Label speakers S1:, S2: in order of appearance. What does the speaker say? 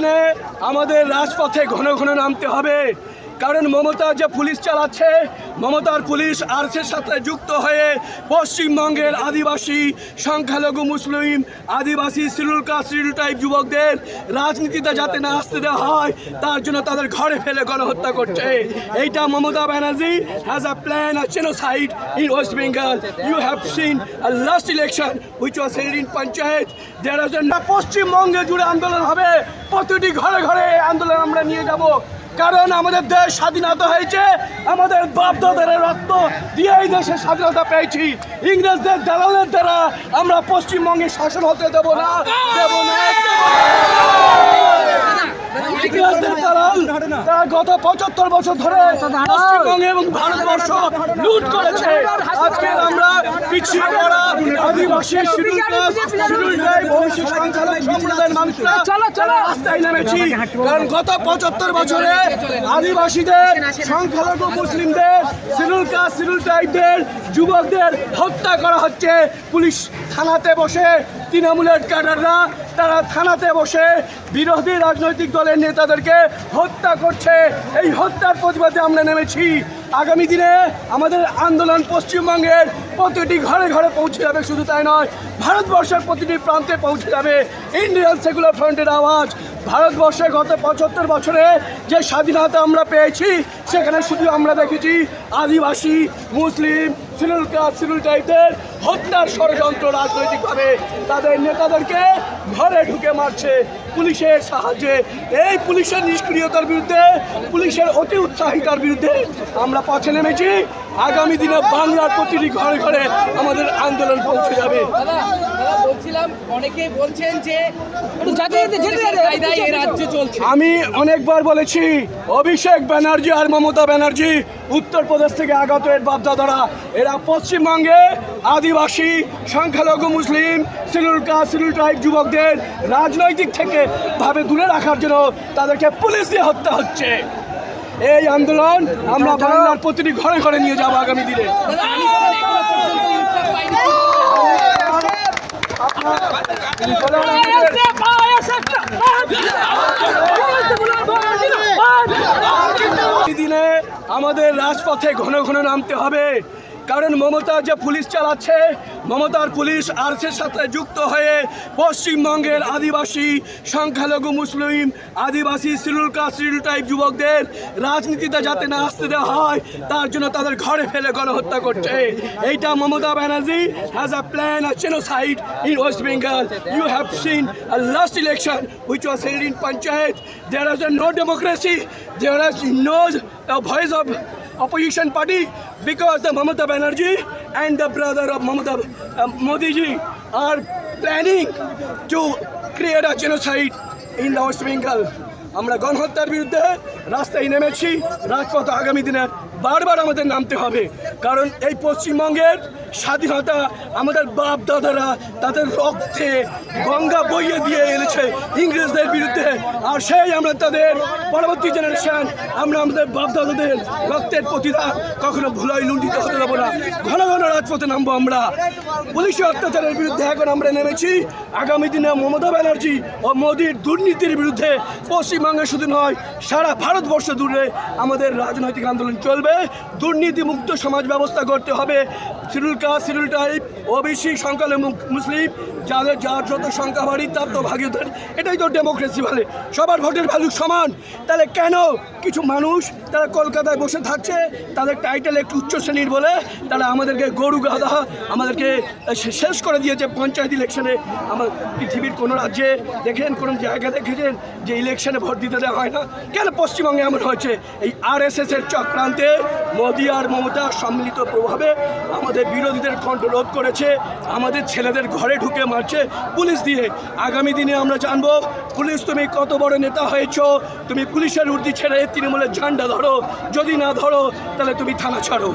S1: দিনে আমাদের রাজপথে ঘন ঘন নামতে হবে। কারণ মমতা যে পুলিশ চালাচ্ছে, মমতার পুলিশ আর্সের সাথে যুক্ত হয়ে পশ্চিমবঙ্গের আদিবাসী, সংখ্যালঘু, মুসলিম, আদিবাসী শিডিউল কাস্ট শিডিউল টাইপ যুবকদের রাজনীতিতে যাতে না আসতে দেওয়া হয়, তার জন্য তাদের ঘরে ফেলে গণহত্যা করছে। এইটা Mamata Banerjee has a plan a genocide in West Bengal you have seen last election which was held in panchayat there পশ্চিমবঙ্গে জুড়ে আন্দোলন হবে, প্রতিটি ঘরে ঘরে আন্দোলন আমরা নিয়ে যাব। কারণ আমাদের দেশ স্বাধীনতা হয়েছে, আমাদের বাপদাদের রক্ত দিয়ে এই দেশের স্বাধীনতা পেয়েছি। ইংরেজদের দালালের দ্বারা আমরা পশ্চিমবঙ্গে শাসন হতে দেব না দেব না ইংরেজদের গত পঁচাত্তর বছর ধরে পশ্চিমবঙ্গ এবং ভারতবর্ষ লুট করেছে। আজকে আমরা পিছিয়ে আদিবাসী রাস্তায় নেমেছি। কারণ গত পঁচাত্তর বছরে আদিবাসীদের সংখ্যালঘু মুসলিমদের কাস্ট ট্রাইবদের যুবকদের হত্যা করা হচ্ছে। পুলিশ থানাতে বসে তৃণমূলের ক্যাডাররা তারা থানাতে বসে বিরোধী রাজনৈতিক দলের নেতাদেরকে হত্যা করছে। এই হত্যার প্রতিবাদে আমরা নেমেছি। আগামী দিনে আমাদের আন্দোলন পশ্চিমবঙ্গের প্রতিটি ঘরে ঘরে পৌঁছে যাবে, শুধু তাই নয়, ভারতবর্ষের প্রতিটি প্রান্তে পৌঁছে যাবে। ইন্ডিয়ান সেকুলার ফ্রন্টের আওয়াজ, ভারতবর্ষে গত পঁচাত্তর বছরে যে স্বাধীনতা আমরা পেয়েছি, সেখানে শুধু আমরা দেখেছি আদিবাসী, মুসলিম কাজ সিরুল টাইটের হত্যার ষড়যন্ত্র রাজনৈতিকভাবে তাদের নেতাদেরকে ঘরে ঢুকে মারছে পুলিশের সাহায্যে। এই পুলিশের নিষ্ক্রিয়তার বিরুদ্ধে, পুলিশের অতি উৎসাহিতার বিরুদ্ধে আমরা পথে নেমেছি। আগামী দিনে বাংলার প্রতিটি ঘরে ঘরে আমাদের আন্দোলন পৌঁছে যাবে।
S2: অনেকেই বলছেন যে কায়দায় এই রাজ্য চলছে।
S1: আমি অনেকবার বলেছি অভিষেক ব্যানার্জি আর মমতা ব্যানার্জি উত্তরপ্রদেশ থেকে আগত এর বাপদাদারা এরা পশ্চিমবঙ্গে আদিবাসী সংখ্যালঘু মুসলিম শিডিউল কাস্ট শিডিউল ট্রাইব যুবকদের রাজনৈতিক থেকে ভাবে দূরে রাখার জন্য তাদেরকে পুলিশ দিয়ে হত্যা হচ্ছে। এই আন্দোলন আমরা বাংলার প্রতিটি ঘরে ঘরে নিয়ে যাব আগামী দিনে। আমাদের রাজপথে ঘন ঘন নামতে হবে। কারণ মমতা যে পুলিশ চালাচ্ছে, মমতার পুলিশ আর্সের সাথে যুক্ত হয়ে পশ্চিমবঙ্গের আদিবাসী সংখ্যালঘু মুসলিম আদিবাসী শিডিউল কাস্ট শিডিউল টাইপ যুবকদের রাজনীতিতে যাতে না আসতে দেওয়া হয়, তার জন্য তাদের ঘরে ফেলে গণহত্যা করছে। এইটা Mamata Banerjee has a plan a genocide in West Bengal you have seen last election which was held in panchayat there is no democracy there is no voice of opposition party because the Mamata Banerjee and the brother of Mamata uh, Modi ji are planning to create a genocide in the West Bengal. আমরা গণহত্যার বিরুদ্ধে রাস্তায় নেমেছি রাজপথ আগামী দিনে বারবার আমাদের নামতে হবে। কারণ এই পশ্চিমবঙ্গের স্বাধীনতা আমাদের বাপ দাদারা তাদের রক্তে গঙ্গা বইয়ে দিয়ে এনেছে ইংরেজদের বিরুদ্ধে। আর সেই আমরা তাদের পরবর্তী জেনারেশন আমরা আমাদের বাপ দাদাদের রক্তের প্রতিদান কখনো ভুলাই লুণ্ঠিত হতে দেবো না। ঘন ঘন রাজপথে নামবো আমরা। পুলিশি অত্যাচারের বিরুদ্ধে এখন আমরা নেমেছি। আগামী দিনে মমতা ব্যানার্জি ও মোদীর দুর্নীতির বিরুদ্ধে পশ্চিমবঙ্গে শুধু নয়, সারা ভারতবর্ষ দূরে আমাদের রাজনৈতিক আন্দোলন চলবে। দুর্নীতি মুক্ত সমাজ ব্যবস্থা করতে হবে। Schedule caste schedule tribe OBC সংখ্যালঘু মুসলিম, যাদের যার যত সংখ্যা বাড়ি, তার তো ভাগিদার এটাই তো ডেমোক্রেসি বলে। সবার ভোটের ভ্যালু সমান। তাহলে কেন কিছু মানুষ তারা কলকাতায় বসে থাকছে? তাদের টাইটেল একটু উচ্চ শ্রেণির বলে। তারা আমাদেরকে গরু গাধা, আমাদেরকে শেষ করে দিয়েছে পঞ্চায়েত ইলেকশনে। আমার পৃথিবীর কোনো রাজ্যে দেখেন, কোনো জায়গা দেখেছেন যে ইলেকশনে ভোট দিতে দেওয়া হয় না? কেন পশ্চিমবঙ্গে এমন হয়েছে? এই আর এস এর চক্রান্তে মোদী আর মমতা সম্মিলিত প্রভাবে আমাদের বিরোধীদের কণ্ঠ রোধ করেছে, আমাদের ছেলেদের ঘরে ঢুকে মারছে, পুলিশ দিয়ে। আগামী দিনে আমরা জানব, পুলিশ তুমি কত বড় নেতা হয়েছ, তুমি পুলিশের উর্দি ছেড়ে তৃণমূলের ঝান্ডা ধরো, যদি না ধরো, তাহলে তুমি থানা ছাড়ো।